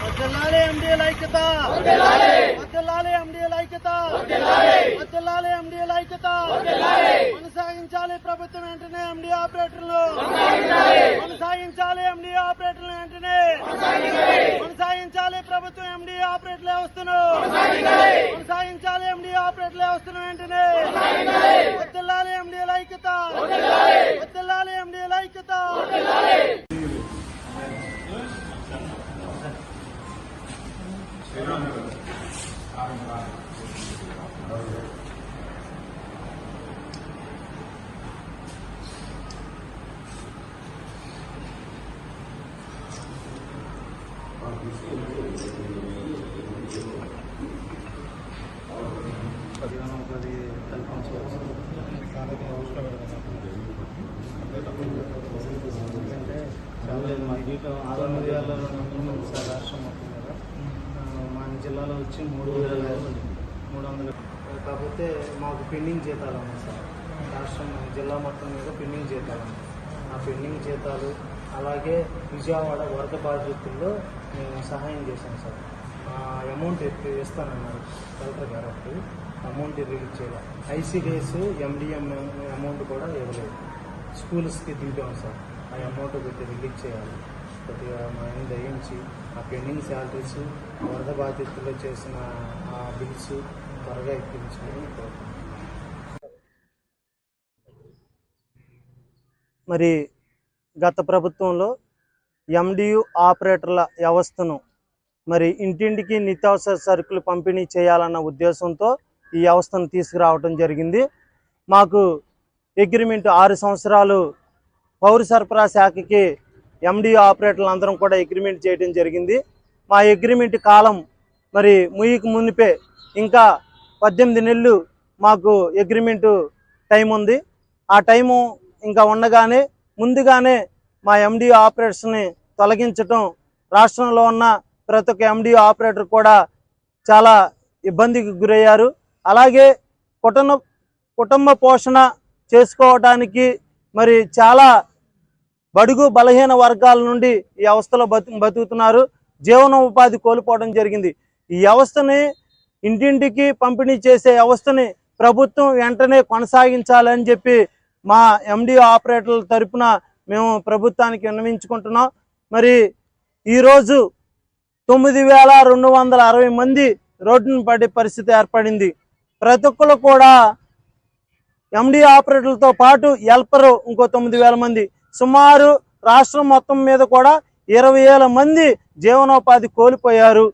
వర్ధిల్లాలి ఎండిఎల్ ఐక్యత వర్ధిల్లాలి ఎండిఎల్ ఐక్యత వర్ధిల్లాలి ఎండిఎల్ ఐక్యత కొనసాగించాలి ప్రభుత్వం వెంటనే ఎండి ఆపరేటర్లు. కొనసాగించాలి ఎండి ఆపరేటర్లు వెంటనే. కొనసాగించాలి ప్రభుత్వం ఎండి ఆపరేటర్ వ్యవస్థను కొనసాగించాలి ఎండి ఆపరేటర్ వ్యవస్థను వెంటనే వర్ధిల్లాలి ఎండిఎల్ ఐక్యత వర్ధిల్లాలి ఎండిఎల్ ఐక్యత పదిహేను పది తల్లి చాలా మా జీవితం ఆరు వేల రెండు సార్ రాష్ట్రం మొత్తం మీద మా జిల్లాలో వచ్చి మూడు వేల మూడు వందలు కాకపోతే మాకు పెండింగ్ జీతాలు ఉన్నాయి సార్ రాష్ట్రం జిల్లా మొత్తం మీద పెండింగ్ జీతాలు ఆ పెండింగ్ జీతాలు అలాగే విజయవాడ వరద బాధితుల్లో మేము సహాయం చేశాను సార్. ఆ అమౌంట్ ఎత్తి ఇస్తానన్నారు కలెక్టర్ గారు అప్పుడు. అమౌంట్ రిలీజ్ చేయాలి. ఐసీడీఎస్ ఎండిఎం అమౌంట్ కూడా ఇవ్వలేదు. స్కూల్స్కి దింపాం సార్. ఆ అమౌంట్ పెట్టి రిలీజ్ చేయాలి. కొద్దిగా మా ఆయన దయించి ఆ పెండింగ్ శాలరీస్ వరద బాధితుల్లో చేసిన ఆ బిల్స్ త్వరగా ఇప్పించమని మరి గత ప్రభుత్వంలో ఎండియు ఆపరేటర్ల వ్యవస్థను మరి ఇంటింటికి నిత్యావసర సరుకులు పంపిణీ చేయాలన్న ఉద్దేశంతో ఈ వ్యవస్థను తీసుకురావడం జరిగింది. మాకు అగ్రిమెంట్ ఆరు సంవత్సరాలు పౌర సరఫరా శాఖకి ఎండియు ఆపరేటర్లు అందరం కూడా అగ్రిమెంట్ చేయడం జరిగింది. మా అగ్రిమెంట్ కాలం మరి ముయ్యికి మునిపే ఇంకా పద్దెనిమిది నెలలు మాకు అగ్రిమెంటు టైం ఉంది. ఆ టైము ఇంకా ఉండగానే ముందుగానే మా ఎండి ఆపరేటర్స్ని తొలగించటం రాష్ట్రంలో ఉన్న ప్రతి ఒక్క ఎండిఓ ఆపరేటర్ కూడా చాలా ఇబ్బందికి గురయ్యారు. అలాగే కుటుంబ కుటుంబ పోషణ చేసుకోవడానికి మరి చాలా బడుగు బలహీన వర్గాల నుండి ఈ వ్యవస్థలో బతు బతుకుతున్నారు. జీవనోపాధి కోల్పోవడం జరిగింది. ఈ వ్యవస్థని ఇంటింటికి పంపిణీ చేసే వ్యవస్థని ప్రభుత్వం వెంటనే కొనసాగించాలని చెప్పి మా ఎండిఓ ఆపరేటర్ల తరపున మేము ప్రభుత్వానికి విన్నవించుకుంటున్నాం. మరి ఈరోజు తొమ్మిది వేల రెండు వందల అరవై మంది రోడ్డును పడే పరిస్థితి ఏర్పడింది. ప్రతి ఒక్కరు కూడా ఎండి ఆపరేటర్లతో పాటు హెల్పరు ఇంకో తొమ్మిది వేల మంది. సుమారు రాష్ట్రం మొత్తం మీద కూడా ఇరవై వేల మంది జీవనోపాధి కోల్పోయారు.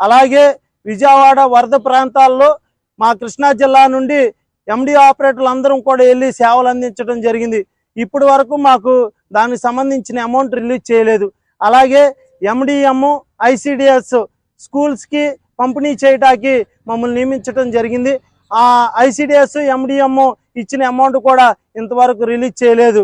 అలాగే విజయవాడ వరద ప్రాంతాల్లో మా కృష్ణా జిల్లా నుండి ఎండి ఆపరేటర్లు అందరం కూడా వెళ్ళి సేవలు అందించడం జరిగింది. ఇప్పటి వరకు మాకు దానికి సంబంధించిన అమౌంట్ రిలీజ్ చేయలేదు. అలాగే ఎండిఎం ఐసిడిఎస్ స్కూల్స్కి పంపిణీ చేయడానికి మమ్మల్ని నియమించడం జరిగింది. ఆ ఐసిడిఎస్ ఎండిఎం ఇచ్చిన అమౌంట్ కూడా ఇంతవరకు రిలీజ్ చేయలేదు.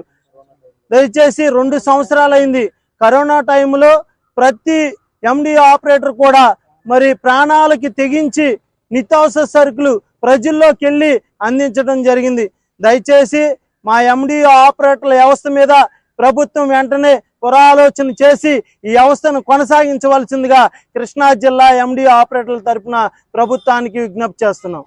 దయచేసి రెండు సంవత్సరాలైంది. కరోనా టైంలో ప్రతి ఎండి ఆపరేటర్ కూడా మరి ప్రాణాలకి తెగించి నిత్యావసర సరుకులు ప్రజల్లోకి వెళ్ళి అందించడం జరిగింది. దయచేసి మా ఎండి ఆపరేటర్ల వ్యవస్థ మీద ప్రభుత్వం వెంటనే పురాలోచన చేసి ఈ వ్యవస్థను కొనసాగించవలసిందిగా కృష్ణా జిల్లా ఎండి ఆపరేటర్ల తరపున ప్రభుత్వానికి విజ్ఞప్తి చేస్తున్నాం.